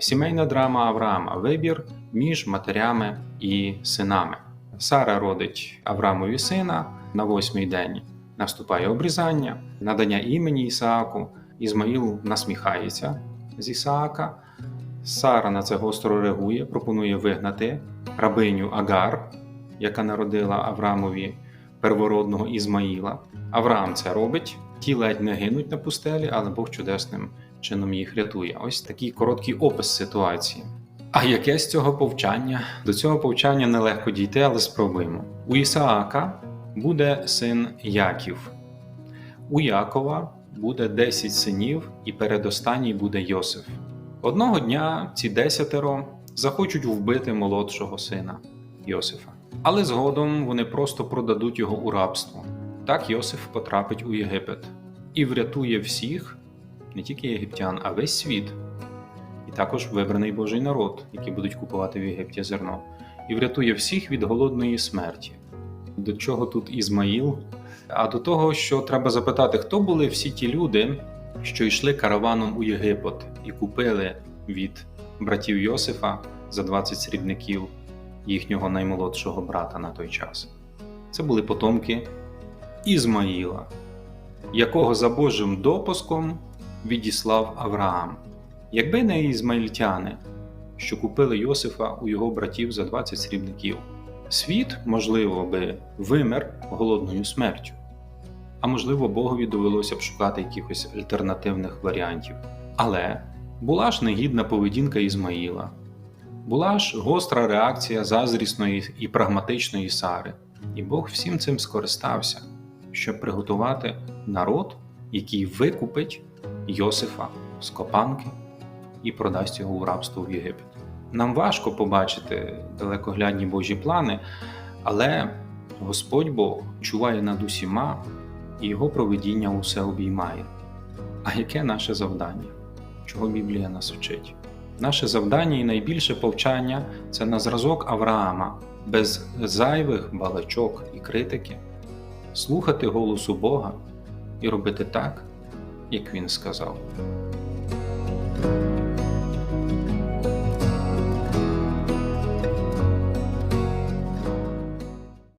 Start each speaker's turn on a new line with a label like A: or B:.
A: Сімейна драма Авраама вибір між матерями і синами. Сара родить Авраамові сина на восьмий день. Наступає обрізання, надання імені Ісааку. Ізмаїл насміхається з Ісаака. Сара на це гостро реагує, пропонує вигнати рабиню Агар, яка народила Авраамові первородного Ізмаїла. Авраам це робить. Ті ледь не гинуть на пустелі, але Бог чудесним чином їх рятує. Ось такий короткий опис ситуації. А яке з цього повчання? До цього повчання нелегко дійти, але спробуємо. У Ісаака буде син Яків, у Якова буде 10 синів, і передостанній буде Йосиф. Одного дня ці десятеро захочуть вбити молодшого сина Йосифа. Але згодом вони просто продадуть його у рабство. Так Йосиф потрапить у Єгипет і врятує всіх, не тільки єгиптян, а весь світ. І також вибраний Божий народ, який будуть купувати в Єгипті зерно, і врятує всіх від голодної смерті. До чого тут Ізмаїл? А до того, що треба запитати, хто були всі ті люди, що йшли караваном у Єгипет і купили від братів Йосифа за 20 срібників їхнього наймолодшого брата на той час. Це були потомки Ізмаїла, якого за Божим допуском відіслав Авраам. Якби не ізмаїльтяни, що купили Йосифа у його братів за 20 срібників, світ, можливо, би вимер голодною смертю. А можливо, Богові довелося б шукати якихось альтернативних варіантів. Але була ж негідна поведінка Ізмаїла, була ж гостра реакція зазрісної і прагматичної Сари, і Бог всім цим скористався, щоб приготувати народ, який викупить Йосифа з копанки і продасть його у рабство в Єгипет. Нам важко побачити далекоглядні Божі плани, але Господь Бог чуває над усіма і його провидіння усе обіймає. А яке наше завдання? Чого Біблія нас вчить? Наше завдання і найбільше повчання це на зразок Авраама, без зайвих балачок і критики, слухати голосу Бога і робити так, equino casal.